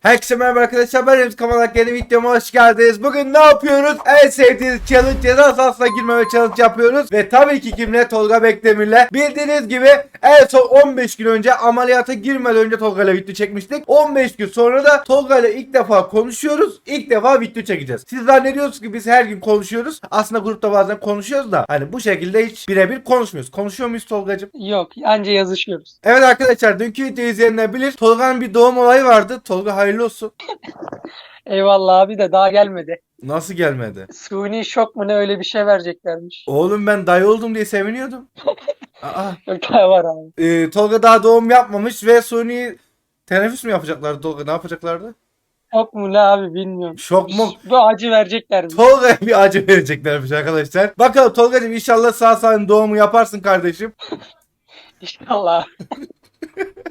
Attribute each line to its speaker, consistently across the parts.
Speaker 1: Herkese merhaba arkadaşlar ben Remzi Kamalak yeni videoma hoş geldiniz. Bugün ne yapıyoruz? En sevdiğiniz challenge ceza sahasına girmeme challenge yapıyoruz. Ve tabii ki kimle? Tolga Bekdemir'le. Bildiğiniz gibi en son 15 gün önce ameliyata girmeden önce Tolga ile video çekmiştik. 15 gün sonra da Tolga ile ilk defa konuşuyoruz. İlk defa video çekeceğiz. Siz zannediyorsunuz ki biz her gün konuşuyoruz. Aslında grupta bazen konuşuyoruz da hani bu şekilde hiç birebir konuşmuyoruz. Konuşuyor muyuz Tolgacığım?
Speaker 2: Yok anca yazışıyoruz.
Speaker 1: Evet arkadaşlar dünkü videoyu izleyenler bilir. Tolga'nın bir doğum olayı vardı. Tolga hayırlı olsun.
Speaker 2: Eyvallah abi de daha gelmedi.
Speaker 1: Nasıl gelmedi?
Speaker 2: Suni şok mu ne öyle bir şey vereceklermiş.
Speaker 1: Oğlum ben dayı oldum diye seviniyordum. Aa,
Speaker 2: var abi.
Speaker 1: e, Tolga daha doğum yapmamış ve suni teneffüs mü yapacaklardı Tolga? Ne yapacaklardı?
Speaker 2: Şok mu ne abi bilmiyorum.
Speaker 1: Şok mu?
Speaker 2: Bu acı vereceklermiş.
Speaker 1: Tolga'ya bir acı vereceklermiş arkadaşlar. Bakalım Tolga'cığım inşallah sağ salim doğumu yaparsın kardeşim.
Speaker 2: İnşallah.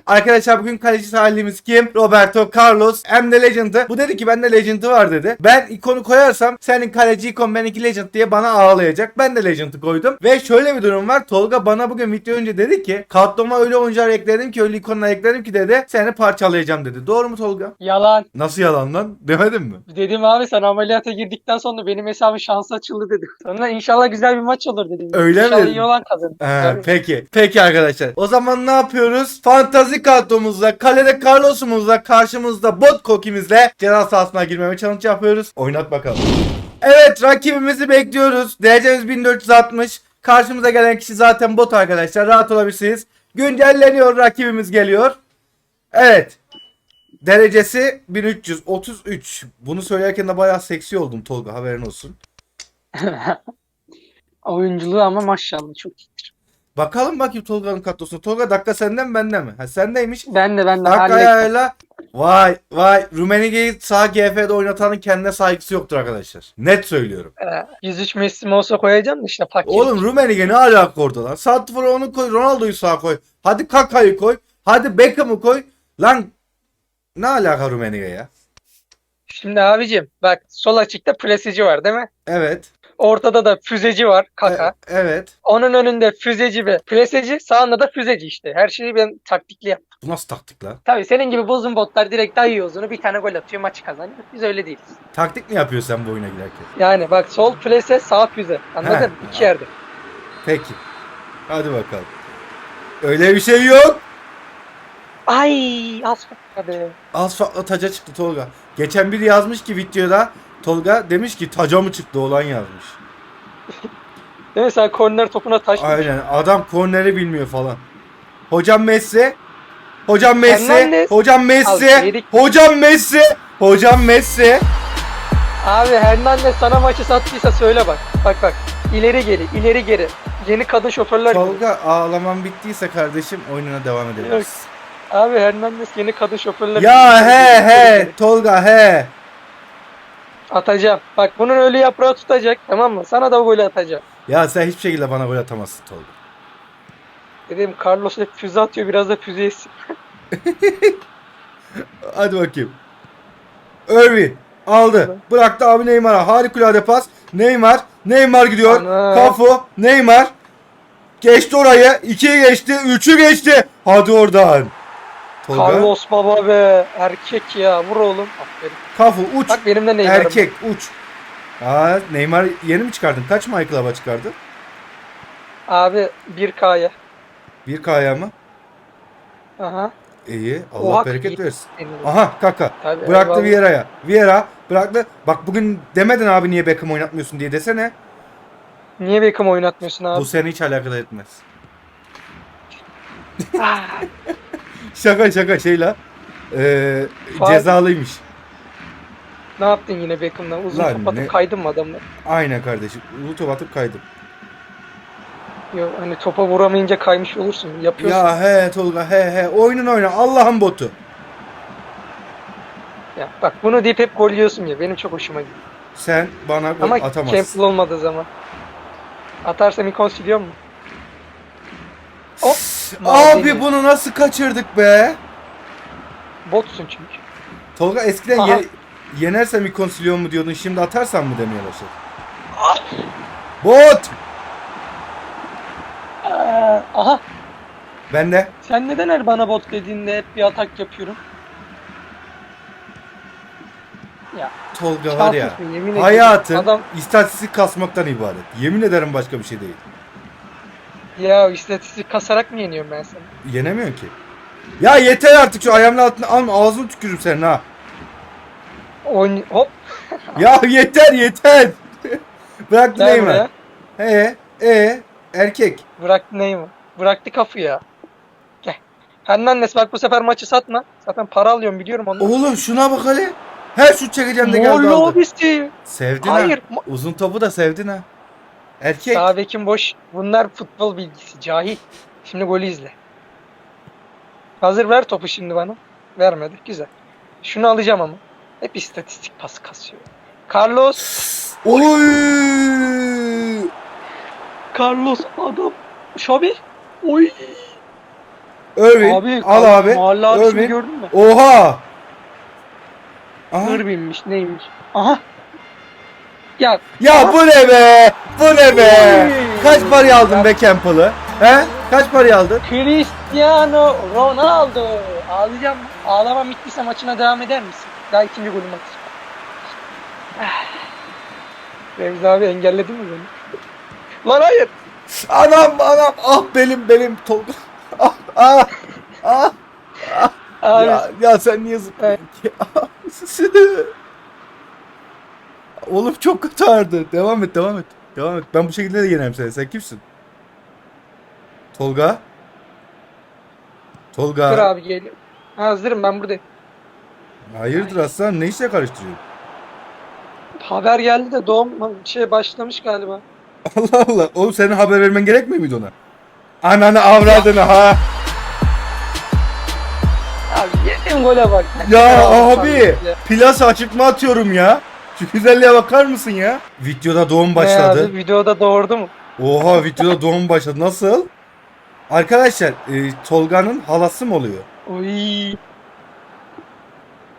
Speaker 1: Arkadaşlar bugün kaleci halimiz kim? Roberto Carlos hem de Legend'ı. Bu dedi ki bende Legend'ı var dedi. Ben ikonu koyarsam senin kaleci ikon benimki Legend diye bana ağlayacak. Ben de Legend'ı koydum. Ve şöyle bir durum var. Tolga bana bugün video önce dedi ki kadroma öyle oyuncular ekledim ki öyle ikonlar ekledim ki dedi seni parçalayacağım dedi. Doğru mu Tolga?
Speaker 2: Yalan.
Speaker 1: Nasıl yalan lan? Demedin mi?
Speaker 2: Dedim abi sen ameliyata girdikten sonra benim hesabım şansı açıldı dedim. Sonra inşallah güzel bir maç olur dedim.
Speaker 1: Öyle mi
Speaker 2: İnşallah iyi olan kazanır.
Speaker 1: Ee, peki. Peki arkadaşlar. O zaman ne yapıyoruz? Fantazi kadromuzla, kalede Carlos'umuzla, karşımızda bot kokimizle ceza sahasına girmeme challenge yapıyoruz. Oynat bakalım. Evet rakibimizi bekliyoruz. Derecemiz 1460. Karşımıza gelen kişi zaten bot arkadaşlar. Rahat olabilirsiniz. Güncelleniyor rakibimiz geliyor. Evet. Derecesi 1333. Bunu söylerken de bayağı seksi oldum Tolga haberin olsun.
Speaker 2: Oyunculuğu ama maşallah çok iyidir.
Speaker 1: Bakalım bakayım Tolga'nın kadrosuna. Tolga dakika senden bende mi? Ha sendeymiş.
Speaker 2: Ben de ben de
Speaker 1: Dakika ayarla. Vay vay. Rumenige'yi sağ GF'de oynatanın kendine saygısı yoktur arkadaşlar. Net söylüyorum.
Speaker 2: Ee, 103 Messi olsa koyacağım da işte paket.
Speaker 1: Oğlum Rumenige ne alaka orada lan? Santrfor'u onu koy. Ronaldo'yu sağa koy. Hadi Kaka'yı koy. Hadi Beckham'ı koy. Lan ne alaka Rumenige ya?
Speaker 2: Şimdi abicim bak sol açıkta plesici var değil mi?
Speaker 1: Evet.
Speaker 2: Ortada da füzeci var kaka.
Speaker 1: E- evet.
Speaker 2: Onun önünde füzeci ve pleseci sağında da füzeci işte. Her şeyi ben taktikli yap.
Speaker 1: Bu nasıl taktik lan?
Speaker 2: Tabii senin gibi bozun botlar direkt dayıyor uzunu bir tane gol atıyor maçı kazanıyor. Biz öyle değiliz.
Speaker 1: Taktik mi yapıyorsun sen bu oyuna girerken?
Speaker 2: Yani bak sol plese sağ füze. Anladın?
Speaker 1: He.
Speaker 2: İki yerde.
Speaker 1: Peki. Hadi bakalım. Öyle bir şey yok.
Speaker 2: Ay az hadi.
Speaker 1: Asfaltla taca çıktı Tolga. Geçen biri yazmış ki videoda Tolga demiş ki taca mı çıktı olan yazmış.
Speaker 2: Değil mi sen korner topuna taş
Speaker 1: Aynen adam korneri bilmiyor falan. Hocam Messi. Hocam Messi.
Speaker 2: Hernandez.
Speaker 1: Hocam
Speaker 2: Al,
Speaker 1: Messi.
Speaker 2: yedik.
Speaker 1: Hocam Messi. Hocam Messi.
Speaker 2: Abi Hernandez sana maçı sattıysa söyle bak. Bak bak. İleri geri, ileri geri. Yeni kadın şoförler.
Speaker 1: Tolga ağlaman bittiyse kardeşim oyununa devam edebiliriz.
Speaker 2: Abi Hernandez yeni kadın şoförler.
Speaker 1: Ya he he. Tolga he.
Speaker 2: Atacağım. Bak bunun ölü yaprağı tutacak tamam mı? Sana da bu golü atacağım.
Speaker 1: Ya sen hiçbir şekilde bana gol atamazsın Tolga.
Speaker 2: Dedim Carlos hep füze atıyor biraz da füze yesin.
Speaker 1: Hadi bakayım. Irvin aldı. Bıraktı abi Neymar'a. Harikulade pas. Neymar. Neymar gidiyor.
Speaker 2: Ana.
Speaker 1: Kafu. Neymar. Geçti orayı. 2'yi geçti. 3'ü geçti. Hadi oradan. Tolga.
Speaker 2: Carlos baba be. Erkek ya. Vur oğlum. Aferin.
Speaker 1: Kafu uç.
Speaker 2: Bak benim de Neymar'ım.
Speaker 1: Erkek uç. Aa, Neymar yeni mi çıkardın? Kaç Michael Hava çıkardın?
Speaker 2: Abi 1K'ya.
Speaker 1: 1K'ya mı?
Speaker 2: Aha.
Speaker 1: İyi. Allah
Speaker 2: Oha,
Speaker 1: bereket
Speaker 2: iyi.
Speaker 1: versin. Aha kaka.
Speaker 2: Tabii,
Speaker 1: Bıraktı
Speaker 2: eyvallah.
Speaker 1: Vieira'ya. Vieira bıraktı. Bak bugün demedin abi niye Beckham oynatmıyorsun diye desene.
Speaker 2: Niye Beckham oynatmıyorsun abi?
Speaker 1: Bu seni hiç alakadar etmez. Şaka şaka şeyla.
Speaker 2: Faul.
Speaker 1: cezalıymış.
Speaker 2: ne yaptın yine Beckham'dan? Uzun
Speaker 1: Lan
Speaker 2: top atıp
Speaker 1: ne-
Speaker 2: kaydın mı adamla?
Speaker 1: Aynen kardeşim. Ulu atıp kaydım.
Speaker 2: Yok hani topa vuramayınca kaymış olursun. Yapıyorsun. Ya.
Speaker 1: Ya he Tolga he he. Oyunun oyna. Allah'ın botu.
Speaker 2: bak bunu deyip hep gol yiyorsun ya. Benim çok hoşuma gidiyor.
Speaker 1: Sen bana gol
Speaker 2: Ama
Speaker 1: atamazsın.
Speaker 2: Campbell olmadığı zaman. Atarsam ikon siliyor mu? Hop.
Speaker 1: Abi
Speaker 2: Maldini.
Speaker 1: bunu nasıl kaçırdık be?
Speaker 2: Botsun çünkü.
Speaker 1: Tolga eskiden
Speaker 2: Aha.
Speaker 1: ye- yenersem ikon siliyor mu diyordun. Şimdi atarsam mı demeye başladın?
Speaker 2: Ah.
Speaker 1: Bot!
Speaker 2: Aa, aha.
Speaker 1: Ben de.
Speaker 2: Sen neden her bana bot dediğinde hep bir atak yapıyorum? Ya,
Speaker 1: Tolga var ya.
Speaker 2: Şanslısın, yemin ederim.
Speaker 1: Hayatın
Speaker 2: Adam
Speaker 1: istatistik kasmaktan ibaret. Yemin ederim başka bir şey değil.
Speaker 2: Ya istatistik kasarak mı yeniyorum ben seni?
Speaker 1: Yenemiyorsun ki. Ya yeter artık şu ayağımın altına alma ağzını tükürürüm senin ha.
Speaker 2: Oyn hop
Speaker 1: Ya yeter yeter. Bırak
Speaker 2: gel
Speaker 1: Neyman.
Speaker 2: buraya.
Speaker 1: He e erkek.
Speaker 2: Bıraktı Neymar. Bıraktı kafayı ya. Gel. Hernandez bak bu sefer maçı satma. Zaten para alıyorum biliyorum onu.
Speaker 1: Oğlum şuna bak hele. Her şut çekeceğim de geldi aldı.
Speaker 2: Lobisi.
Speaker 1: Sevdin
Speaker 2: Hayır.
Speaker 1: ha. Uzun topu da sevdin ha. Erkek.
Speaker 2: Sağ bekim boş. Bunlar futbol bilgisi. Cahil. Şimdi golü izle. Hazır ver topu şimdi bana. Vermedi. Güzel. Şunu alacağım ama. Hep istatistik pas kasıyor. Carlos.
Speaker 1: Oy!
Speaker 2: Carlos adam. Şabi. Oy.
Speaker 1: Irving.
Speaker 2: Abi.
Speaker 1: al abi.
Speaker 2: Mahalle abisini
Speaker 1: Irving.
Speaker 2: gördün mü?
Speaker 1: Oha! Aha.
Speaker 2: Hır binmiş neymiş. Aha. Ya
Speaker 1: Ya bu ne be? Bu ne be? Kaç paraya aldın be Campbell'ı? He? Kaç paraya aldın?
Speaker 2: Cristiano Ronaldo. Ağlayacağım? Ağlamam bittiyse maçına devam eder misin? Daha ikinci golüm atacağım. Ah. Remzi abi engelledin mi beni? Lan hayır.
Speaker 1: Anam anam ah benim benim Tolga. Ah ah ah.
Speaker 2: Abi,
Speaker 1: Ya, ya sen niye zıplıyorsun ki? Oğlum çok kötü ağrıdı. Devam et devam et. Devam et. Ben bu şekilde de yenerim seni. Sen kimsin? Tolga? Tolga.
Speaker 2: dur abi geliyor. Hazırım ben buradayım.
Speaker 1: Hayırdır aslan ne işle karıştırıyorsun?
Speaker 2: Haber geldi de doğum şey başlamış galiba.
Speaker 1: Allah Allah. Oğlum senin haber vermen gerekmiyor muydu ona? Ananı avradını ha.
Speaker 2: Abi yedim gole bak.
Speaker 1: Ya
Speaker 2: Abi.
Speaker 1: Plasa açıkma atıyorum ya. Şu güzelliğe bakar mısın ya? Videoda doğum
Speaker 2: Ne
Speaker 1: başladı.
Speaker 2: abi, videoda doğurdu mu?
Speaker 1: Oha videoda doğum başladı. Nasıl? Arkadaşlar e, Tolga'nın halası mı oluyor?
Speaker 2: Uy.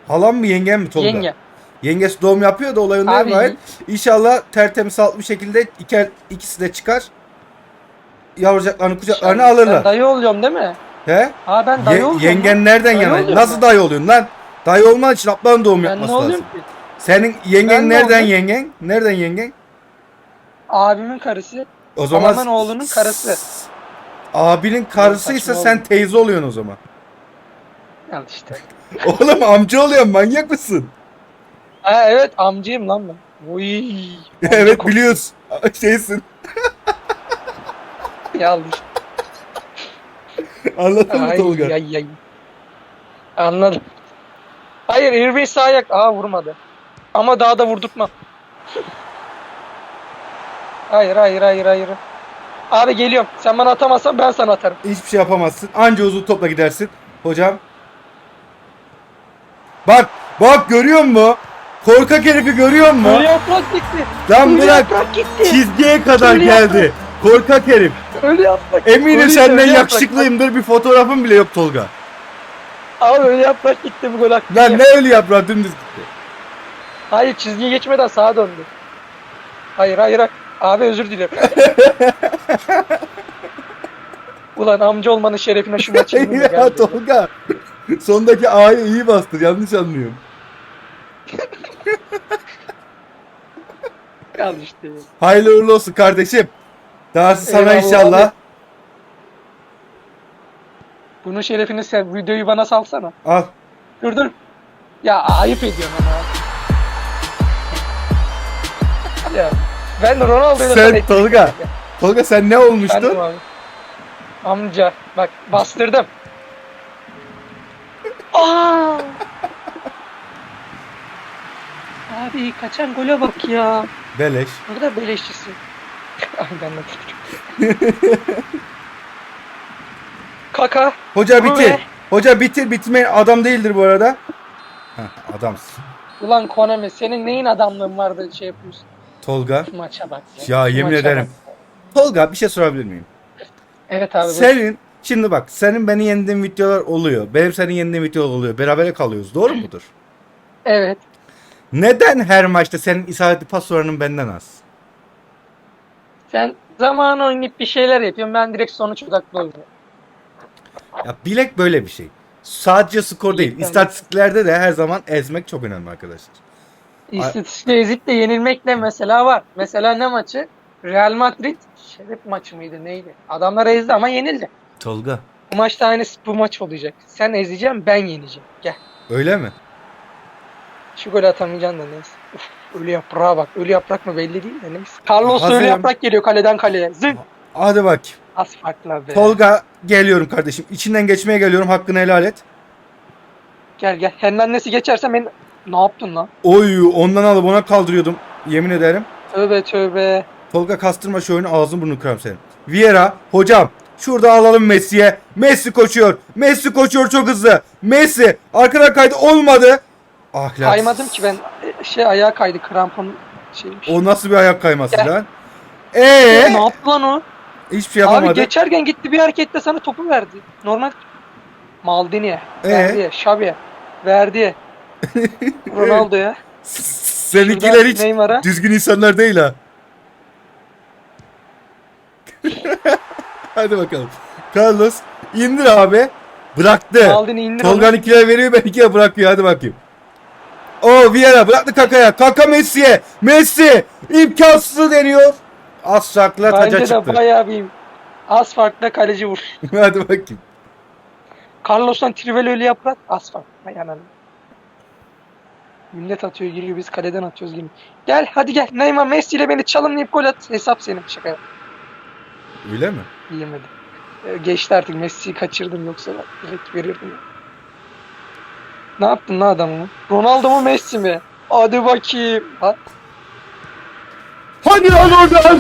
Speaker 1: Halam mı yengem mi Tolga?
Speaker 2: Yenge.
Speaker 1: Yengesi doğum yapıyor da olay ondan
Speaker 2: Abi.
Speaker 1: İnşallah tertemiz sağlıklı bir şekilde iki, ikisi de çıkar. Yavrucaklarını kucaklarına
Speaker 2: Ben
Speaker 1: alırlar.
Speaker 2: dayı oluyorum değil mi?
Speaker 1: He?
Speaker 2: Ha ben dayı
Speaker 1: Ye-
Speaker 2: oluyorum.
Speaker 1: yengen nereden
Speaker 2: Dayı
Speaker 1: yana?
Speaker 2: oluyorum
Speaker 1: Nasıl
Speaker 2: ben.
Speaker 1: dayı oluyorsun lan? Dayı olman için ablan doğum
Speaker 2: Ben
Speaker 1: yapması
Speaker 2: ne
Speaker 1: lazım.
Speaker 2: oluyorum ki?
Speaker 1: Senin yengen
Speaker 2: Ben
Speaker 1: nereden
Speaker 2: oldum?
Speaker 1: yengen? Nereden yengen?
Speaker 2: Abimin karısı.
Speaker 1: O zaman
Speaker 2: Halamın oğlunun karısı.
Speaker 1: Abinin karısıysa
Speaker 2: saçma
Speaker 1: sen
Speaker 2: oldu.
Speaker 1: teyze oluyorsun o zaman.
Speaker 2: Al işte.
Speaker 1: Oğlum amca oluyorsun manyak mısın?
Speaker 2: Ha evet amcayım lan ben. Amca
Speaker 1: evet biliyoruz. Şeysin.
Speaker 2: Ya al işte.
Speaker 1: Anladın mı
Speaker 2: Ay,
Speaker 1: Tolga?
Speaker 2: ay, ay. Anladım. Hayır Irving sağ ayak. Aa vurmadı. Ama daha da vurdurtmam. hayır hayır hayır hayır. Abi geliyorum. Sen bana atamazsan ben sana atarım.
Speaker 1: Hiçbir şey yapamazsın. Anca uzun topla gidersin. Hocam. Bak bak görüyor musun? Korkak herifi görüyor musun?
Speaker 2: Ölü yaprak gitti.
Speaker 1: Lan
Speaker 2: Ölü
Speaker 1: bırak.
Speaker 2: yaprak gitti.
Speaker 1: Çizgiye kadar
Speaker 2: Ölü
Speaker 1: geldi. Korkak herif.
Speaker 2: Ölü yaprak.
Speaker 1: Eminim
Speaker 2: Ölü-
Speaker 1: senden
Speaker 2: ölü yaprak.
Speaker 1: yakışıklıyımdır. Bir fotoğrafım bile yok Tolga.
Speaker 2: Abi ölü yaprak gitti bu gol hakkı.
Speaker 1: Lan ne öyle yaprağı dümdüz gitti.
Speaker 2: Hayır çizgiyi geçmeden sağa döndü. Hayır hayır hayır. Abi özür dilerim. Ulan amca olmanın şerefine şu maçı
Speaker 1: ya
Speaker 2: geldi.
Speaker 1: Tolga. Sondaki A'yı iyi bastır. Yanlış anlıyorum.
Speaker 2: Al işte.
Speaker 1: Hayırlı uğurlu olsun kardeşim. Dahası sana
Speaker 2: Eyvallah
Speaker 1: inşallah.
Speaker 2: abi. Bunun şerefini sen videoyu bana salsana.
Speaker 1: Al.
Speaker 2: Dur dur. Ya ayıp ediyorsun ama. Ya ben Ronaldo'yla
Speaker 1: Sen
Speaker 2: sana ettim.
Speaker 1: Tolga. Tolga sen ne olmuştun?
Speaker 2: Efendim abi. Amca bak bastırdım. Aa! Abi kaçan gole bak ya.
Speaker 1: Beleş.
Speaker 2: Ne kadar beleşçisi. Ben de Kaka.
Speaker 1: Hoca bitir.
Speaker 2: ne?
Speaker 1: Hoca bitir bitmeyin adam değildir bu arada. Heh, adamsın.
Speaker 2: Ulan Konami senin neyin adamlığın vardı şey yapıyorsun.
Speaker 1: Tolga.
Speaker 2: Şu maça bak.
Speaker 1: Ya
Speaker 2: Şu
Speaker 1: yemin
Speaker 2: maça
Speaker 1: ederim.
Speaker 2: bak.
Speaker 1: Tolga bir şey sorabilir miyim?
Speaker 2: Evet abi.
Speaker 1: Senin şimdi bak senin beni yendiğin videolar oluyor. Benim senin yendiğim videolar oluyor. Berabere kalıyoruz. Doğru mudur?
Speaker 2: Evet.
Speaker 1: Neden her maçta senin isabetli pas oranın benden az?
Speaker 2: Sen zaman oynayıp bir şeyler yapıyorsun. Ben direkt sonuç odaklı oynuyorum.
Speaker 1: Ya bilek böyle bir şey. Sadece skor değil. İstatistiklerde de her zaman ezmek çok önemli arkadaşlar.
Speaker 2: İstatistik ezip de yenilmekle mesela var. Mesela ne maçı? Real Madrid şeref maçı mıydı neydi? Adamlar ezdi ama yenildi.
Speaker 1: Tolga.
Speaker 2: Bu maçta aynısı bu maç olacak. Sen ezeceksin ben yeneceğim. Gel.
Speaker 1: Öyle mi?
Speaker 2: Şu golü atamayacaksın da neyse. Uf, ölü yaprağa bak. Ölü yaprak mı belli değil de neyse. Carlos
Speaker 1: Hazırım.
Speaker 2: ölü yaprak geliyor kaleden kaleye. Zın.
Speaker 1: Hadi bak.
Speaker 2: Az farklı be.
Speaker 1: Tolga geliyorum kardeşim. İçinden geçmeye geliyorum. Hakkını helal et.
Speaker 2: Gel gel. Hernandez'i geçersen ben... Ne yaptın lan?
Speaker 1: Oy ondan alıp ona kaldırıyordum. Yemin ederim.
Speaker 2: Tövbe tövbe.
Speaker 1: Tolga kastırma şu oyunu ağzını burnunu kırarım senin. Vieira hocam şurada alalım Messi'ye. Messi koşuyor. Messi koşuyor çok hızlı. Messi arkadan kaydı olmadı. Ahlak.
Speaker 2: Kaymadım ki ben. E, Şey ayağa kaydı krampon şeymiş.
Speaker 1: O nasıl bir ayak kayması
Speaker 2: Gel.
Speaker 1: lan?
Speaker 2: E,
Speaker 1: Eee?
Speaker 2: ne yaptı lan o?
Speaker 1: Hiçbir şey
Speaker 2: Abi
Speaker 1: yapamadı.
Speaker 2: geçerken gitti bir hareketle sana topu verdi. Normal Maldini'ye,
Speaker 1: Ee?
Speaker 2: Verdi'ye, Xabi'ye, Verdi'ye, Ronaldo'ya.
Speaker 1: Seninkiler hiç
Speaker 2: Neymar'a.
Speaker 1: düzgün insanlar değil ha. Hadi bakalım. Carlos indir abi. Bıraktı.
Speaker 2: Maldini indir.
Speaker 1: Tolga'nın ikiye veriyor ben ikiye bırakıyor hadi bakayım. O Vieira bıraktı Kaka'ya. Kaka Messi'ye. Messi imkansızı deniyor. Az farkla taca
Speaker 2: Bence de
Speaker 1: çıktı.
Speaker 2: bayağı bir az farkla kaleci vur.
Speaker 1: hadi bakayım.
Speaker 2: Carlos'tan Trivel öyle yaprak az fark. Hay ananı. Millet atıyor giriyor biz kaleden atıyoruz gibi. Gel hadi gel Neymar Messi ile beni çalımlayıp gol at. Hesap senin şaka yap.
Speaker 1: Öyle mi?
Speaker 2: Yiyemedi. Ee, Geçti artık Messi'yi kaçırdım yoksa ben direkt verirdim. Ne yaptın lan adamı? Ronaldo mu Messi mi? Hadi bakayım. Ha?
Speaker 1: Hadi lan oradan.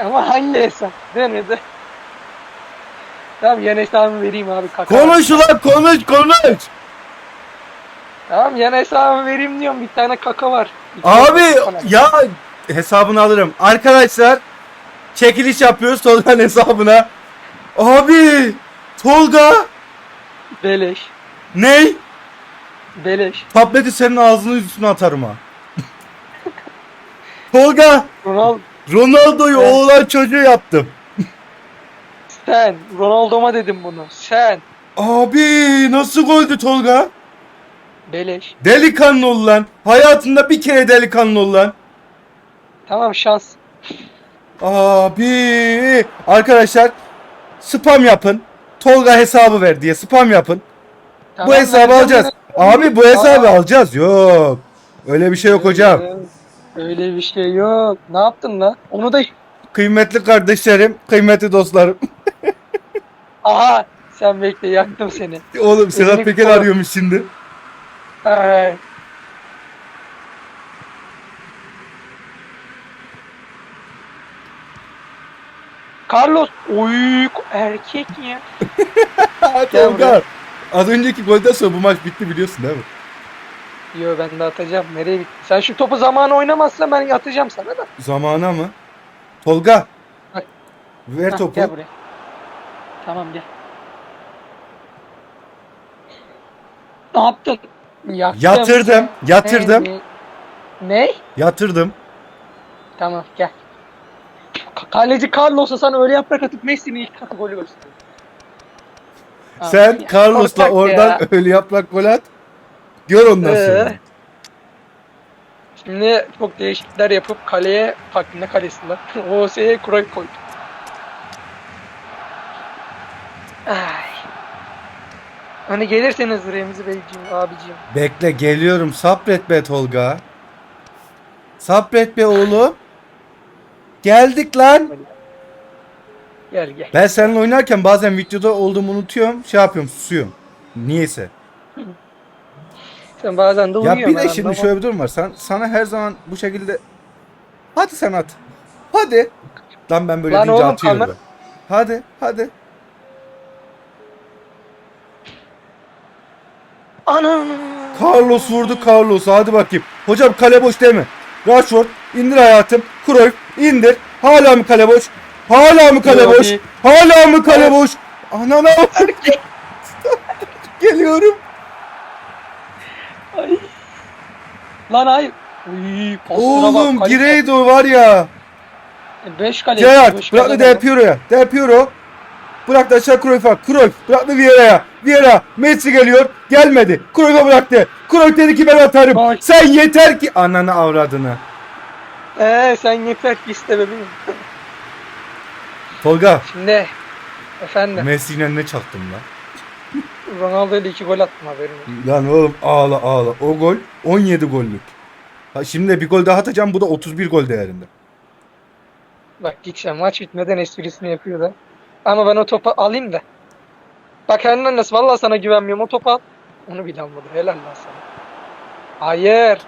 Speaker 2: Ama hangi hesap? Denedi. Tamam yan hesabımı vereyim abi. Kaka.
Speaker 1: Konuş ulan konuş konuş.
Speaker 2: Tamam yan hesabımı vereyim diyorum. Bir tane kaka var. Tane
Speaker 1: Abi ya hesabını alırım. Arkadaşlar çekiliş yapıyoruz Tolga'nın hesabına. Abi Tolga
Speaker 2: Beleş.
Speaker 1: ney?
Speaker 2: Beleş.
Speaker 1: Tableti senin ağzının üstüne atarım ha. Tolga
Speaker 2: Ronaldo
Speaker 1: Ronaldo'yu
Speaker 2: Evet.
Speaker 1: oğlan çocuğu yaptım.
Speaker 2: Sen. Ronaldo'ma dedim bunu. Sen.
Speaker 1: Abi nasıl goldü Tolga?
Speaker 2: Beleş.
Speaker 1: Delikanlı ol lan. Hayatında bir kere delikanlı ol lan.
Speaker 2: Tamam şans.
Speaker 1: Abi arkadaşlar spam yapın. Tolga hesabı ver diye spam yapın.
Speaker 2: Tamam,
Speaker 1: bu hesabı
Speaker 2: vereceğim
Speaker 1: alacağız. Abi bu hesabı alacağız. Yok. Öyle bir şey yok hocam.
Speaker 2: Öyle- Öyle bir şey yok. Ne yaptın lan? Onu da
Speaker 1: Kıymetli kardeşlerim, kıymetli dostlarım.
Speaker 2: aha sen bekle yaktım seni.
Speaker 1: Oğlum Sedat Peker
Speaker 2: koy.
Speaker 1: arıyormuş şimdi.
Speaker 2: Ay. Carlos oy erkek ya.
Speaker 1: Tolga. Az önceki golden sonra bu maç bitti biliyorsun değil mi?
Speaker 2: Yo ben de atacağım. Nereye bitti? Sen şu topu zamanı oynamazsan ben atacağım sana da.
Speaker 1: Zamana mı? Tolga.
Speaker 2: Bak.
Speaker 1: Ver
Speaker 2: Hah,
Speaker 1: topu.
Speaker 2: Gel buraya. Tamam gel. Ne yaptın? Yaktım.
Speaker 1: Yatırdım. Yatırdım.
Speaker 2: Ne? Ne?
Speaker 1: Yatırdım.
Speaker 2: Tamam gel. Ka- Kaleci Carlos'a sana öyle yaprak atıp Messi'nin ilk katı golü gösteriyor.
Speaker 1: Sen Carlos'la oradan
Speaker 2: ya.
Speaker 1: öyle yaprak gol at. Gör ondan
Speaker 2: Ee?
Speaker 1: sonra.
Speaker 2: Şimdi çok değişiklikler yapıp kaleye bak ne kalesi lan. OS'ye Cruyff koydu. Ay. Hani gelirseniz Remzi Beyciğim, abiciğim.
Speaker 1: Bekle geliyorum. Sabret be Tolga. Sabret be oğlum. Geldik lan.
Speaker 2: Gel gel.
Speaker 1: Ben seninle oynarken bazen videoda olduğumu unutuyorum. Şey yapıyorum susuyorum. Niyeyse.
Speaker 2: Sen bazen de
Speaker 1: Ya
Speaker 2: uyuyorsun.
Speaker 1: bir de şimdi
Speaker 2: anlamam.
Speaker 1: şöyle bir durum var. Sen, sana her zaman bu şekilde Hadi sen at. Hadi. Lan ben böyle
Speaker 2: Lan
Speaker 1: deyince
Speaker 2: oğlum,
Speaker 1: atıyorum.
Speaker 2: kamer-.
Speaker 1: Hadi hadi.
Speaker 2: Ana.
Speaker 1: Carlos vurdu Carlos. Hadi bakayım. Hocam kale boş değil mi? Rashford indir hayatım. Cruyff indir. Hala mı kale boş? Hala mı kale
Speaker 2: Yok,
Speaker 1: boş? Hala mı kale boş? Anana Geliyorum.
Speaker 2: Ay. Lan. Uy, postuna
Speaker 1: Oğlum. Gireydo var ya.
Speaker 2: 5 kale.
Speaker 1: Gerard bırak da Del Piero'ya. Del Piero. Bıraktı aşağı Cruyff'a. Cruyff bıraktı Vieira'ya. Vieira Messi geliyor. Gelmedi. Cruyff'a bıraktı. Cruyff dedi ki ben atarım.
Speaker 2: Boş.
Speaker 1: Sen yeter ki ananı avradını.
Speaker 2: Ee sen yeter ki iste bebeğim.
Speaker 1: Tolga
Speaker 2: Şimdi efendim
Speaker 1: Messi'yle ne çaktım lan?
Speaker 2: Ronaldo ile iki gol attım haberin olsun.
Speaker 1: Lan oğlum ağla ağla. O gol 17 gollük. Ha, şimdi bir gol daha atacağım. Bu da 31 gol değerinde.
Speaker 2: Bak Dixon maç bitmeden esprisini yapıyor da. Ama ben o topu alayım da. Bak Hernandez vallahi sana güvenmiyorum o topu al. Onu bile almadı helal lan sana. Hayır.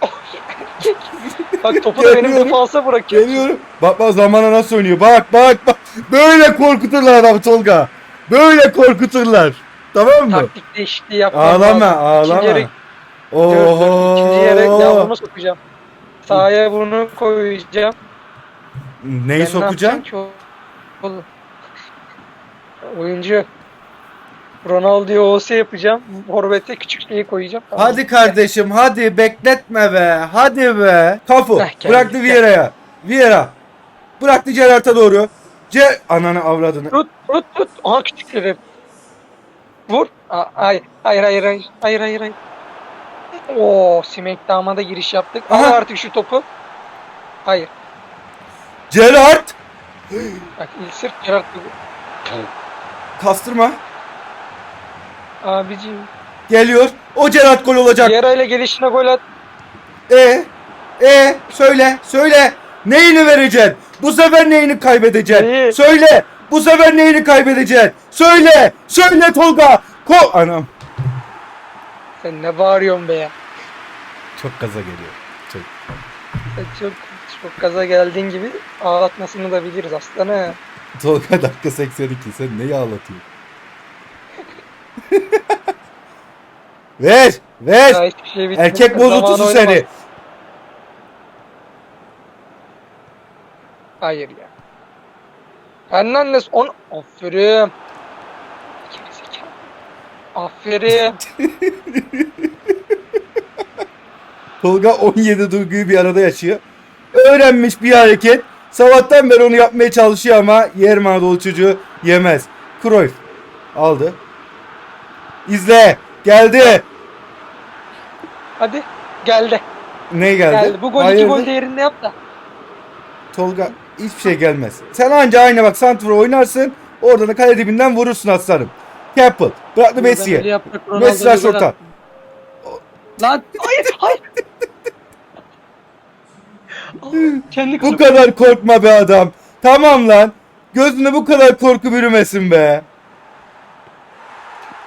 Speaker 2: Bak topu da benim
Speaker 1: Geliyorum.
Speaker 2: defansa bırakıyor.
Speaker 1: Geliyorum. Bak bak zamana nasıl oynuyor. Bak bak bak. Böyle korkuturlar adam Tolga. Böyle korkuturlar. Tamam mı?
Speaker 2: Taktik değişikliği yapmam
Speaker 1: Ağlama
Speaker 2: lazım. İkinci yere,
Speaker 1: ağlama.
Speaker 2: Dur, ikinci yere
Speaker 1: Oho.
Speaker 2: yavrumu sokacağım. Sahaya bunu koyacağım.
Speaker 1: Neyi
Speaker 2: Ben
Speaker 1: sokacağım?
Speaker 2: Ne yapacağım ki oğlum? Oyuncu. Ronaldo'ya OS yapacağım. Forvet'e küçük şeyi koyacağım. Tamam.
Speaker 1: Hadi kardeşim hadi bekletme be. Hadi be. Kafu
Speaker 2: Heh, gel,
Speaker 1: bıraktı. Vieira'ya. Vieira. Bıraktı Gerrard'a doğru. Ce ananı avradını.
Speaker 2: Tut tut tut. Aha küçükleri. Vur. Aa, hayır hayır hayır hayır hayır hayır. hayır. Oo, Smackdown'a da giriş yaptık. Al
Speaker 1: Aha.
Speaker 2: artık şu topu. Hayır.
Speaker 1: Gerrard.
Speaker 2: Bak sırf Gerard
Speaker 1: Kastırma.
Speaker 2: Abicim.
Speaker 1: Geliyor. O Gerrard gol olacak.
Speaker 2: Yera ile gelişine gol at.
Speaker 1: E e söyle söyle. Neyini vereceksin? Bu sefer neyini kaybedeceksin?
Speaker 2: Neyi?
Speaker 1: Söyle. Bu sefer neyini kaybedeceksin? Söyle. Söyle Tolga. Ko anam.
Speaker 2: Sen ne bağırıyorsun be ya?
Speaker 1: Çok gaza geliyor. Çok.
Speaker 2: Sen çok çok gaza geldiğin gibi ağlatmasını da biliriz aslanı.
Speaker 1: Tolga dakika 82. Sen neyi ağlatıyorsun? ver. Ver.
Speaker 2: Hiçbir şey bitmedi.
Speaker 1: Erkek
Speaker 2: Zaman
Speaker 1: bozuntusu
Speaker 2: oynamaz.
Speaker 1: seni.
Speaker 2: Hayır ya. Hernandez on... Aferin. Gerizekalı. Aferin.
Speaker 1: Tolga 17 duyguyu bir arada yaşıyor. Öğrenmiş bir hareket. Sabahtan beri onu yapmaya çalışıyor ama yer Anadolu çocuğu yemez. Cruyff aldı. İzle. Geldi.
Speaker 2: Hadi. Geldi.
Speaker 1: Ne geldi?
Speaker 2: Geldi. Bu gol iki
Speaker 1: Hayırdır?
Speaker 2: gol değerinde yap da.
Speaker 1: Tolga hiçbir şey gelmez. Sen anca aynı bak santrfor oynarsın. Oradan da kale dibinden vurursun aslanım. Keppel. Bıraktı Messi'ye. Messi şorta.
Speaker 2: attı. Lan hayır hayır. Kendi
Speaker 1: Bu kadar korkma be adam. Tamam lan. Gözüne bu kadar korku bürümesin be.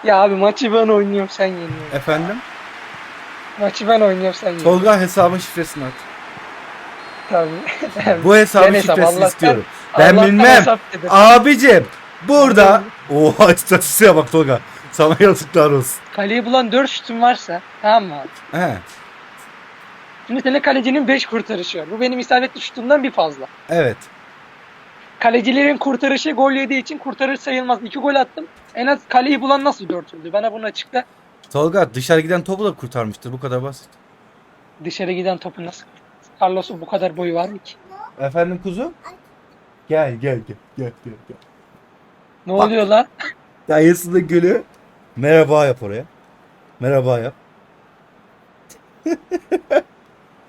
Speaker 2: Ya abi maçı ben oynuyorum sen yeniyorsun.
Speaker 1: Efendim?
Speaker 2: Maçı ben oynuyorum sen yeniyorsun.
Speaker 1: Tolga hesabın şifresini at.
Speaker 2: Tabii.
Speaker 1: Bu hesabın
Speaker 2: Ben hesap,
Speaker 1: şifresini
Speaker 2: Allah'tan-
Speaker 1: istiyorum. Ben
Speaker 2: Allah'tan
Speaker 1: bilmem.
Speaker 2: hesap dedim.
Speaker 1: Abicim burada Oha istatistiğe bak Tolga. Sana yazıklar olsun.
Speaker 2: Kaleyi bulan 4 şutun varsa tamam mı abi?
Speaker 1: He.
Speaker 2: Şimdi senin kalecinin 5 kurtarışı var. Bu benim isabetli şutumdan bir fazla.
Speaker 1: Evet.
Speaker 2: Kalecilerin kurtarışı gol yediği için kurtarış sayılmaz. 2 gol attım. En az kaleyi bulan nasıl 4 öldü? Bana bunu açıkla.
Speaker 1: Tolga dışarı giden topu da kurtarmıştır. Bu kadar basit.
Speaker 2: Dışarı giden topu nasıl? Carlos'un bu kadar boyu var mı ki?
Speaker 1: Efendim kuzu? Gel gel gel gel gel. gel.
Speaker 2: Ne
Speaker 1: Bak.
Speaker 2: oluyor lan?
Speaker 1: Dayısı da gülüyor. Merhaba yap oraya. Merhaba yap.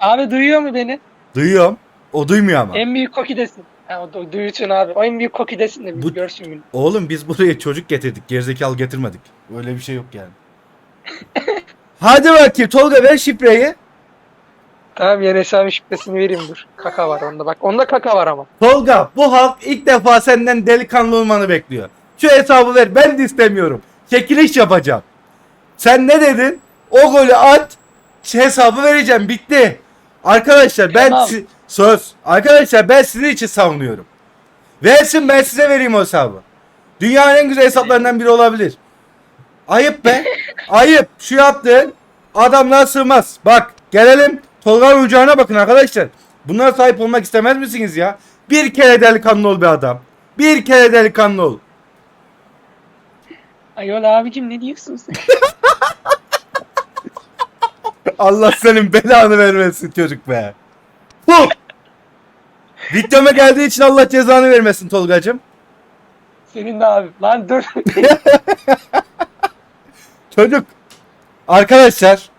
Speaker 2: Abi duyuyor mu beni?
Speaker 1: Duyuyorum. O duymuyor ama.
Speaker 2: En büyük kokidesin. Ha, o duyuyorsun abi. O en büyük kokidesin de bir
Speaker 1: Bu-
Speaker 2: görsün beni.
Speaker 1: Oğlum biz buraya çocuk getirdik. Gerizekalı getirmedik. Öyle bir şey yok yani. Hadi bakayım Tolga ver şifreyi.
Speaker 2: Tamam yeni hesabın şifresini vereyim dur. Kaka var onda bak. Onda kaka var ama.
Speaker 1: Tolga bu halk ilk defa senden delikanlı olmanı bekliyor. Şu hesabı ver ben de istemiyorum. Çekiliş yapacağım. Sen ne dedin? O golü at hesabı vereceğim bitti. Arkadaşlar ben si- söz. Arkadaşlar ben sizin için savunuyorum. Versin ben size vereyim o hesabı. Dünyanın en güzel hesaplarından biri olabilir. Ayıp be. Ayıp. Şu yaptığın adamlar sığmaz. Bak gelelim Tolga oyuncağına bakın arkadaşlar. Bunlara sahip olmak istemez misiniz ya? Bir kere delikanlı ol be adam. Bir kere delikanlı ol.
Speaker 2: Ayol abicim ne diyorsun sen?
Speaker 1: Allah senin belanı vermesin çocuk be. Bu. Videoma geldiği için Allah cezanı vermesin Tolgacım.
Speaker 2: Senin de abi. Lan dur.
Speaker 1: Çocuk. Arkadaşlar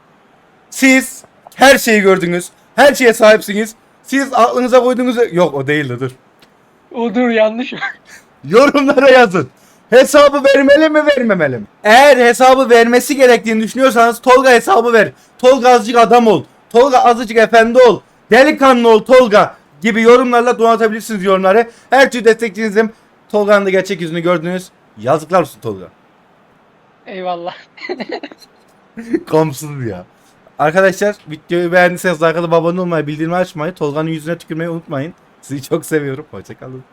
Speaker 1: siz her şeyi gördünüz. Her şeye sahipsiniz. Siz aklınıza koyduğunuz... Yok o değildi dur.
Speaker 2: o dur yanlış.
Speaker 1: Yorumlara yazın. Hesabı vermeli mi vermemeli mi? Eğer hesabı vermesi gerektiğini düşünüyorsanız Tolga hesabı ver. Tolga azıcık adam ol. Tolga azıcık efendi ol. Delikanlı ol Tolga gibi yorumlarla donatabilirsiniz yorumları. Her türlü destekçinizim. Tolga'nın da gerçek yüzünü gördünüz. Yazıklar olsun Tolga.
Speaker 2: Eyvallah.
Speaker 1: Komsuz ya. Arkadaşlar videoyu beğendiyseniz arkada abone olmayı, bildirimi açmayı, Tolga'nın yüzüne tükürmeyi unutmayın. Sizi çok seviyorum. Hoşçakalın.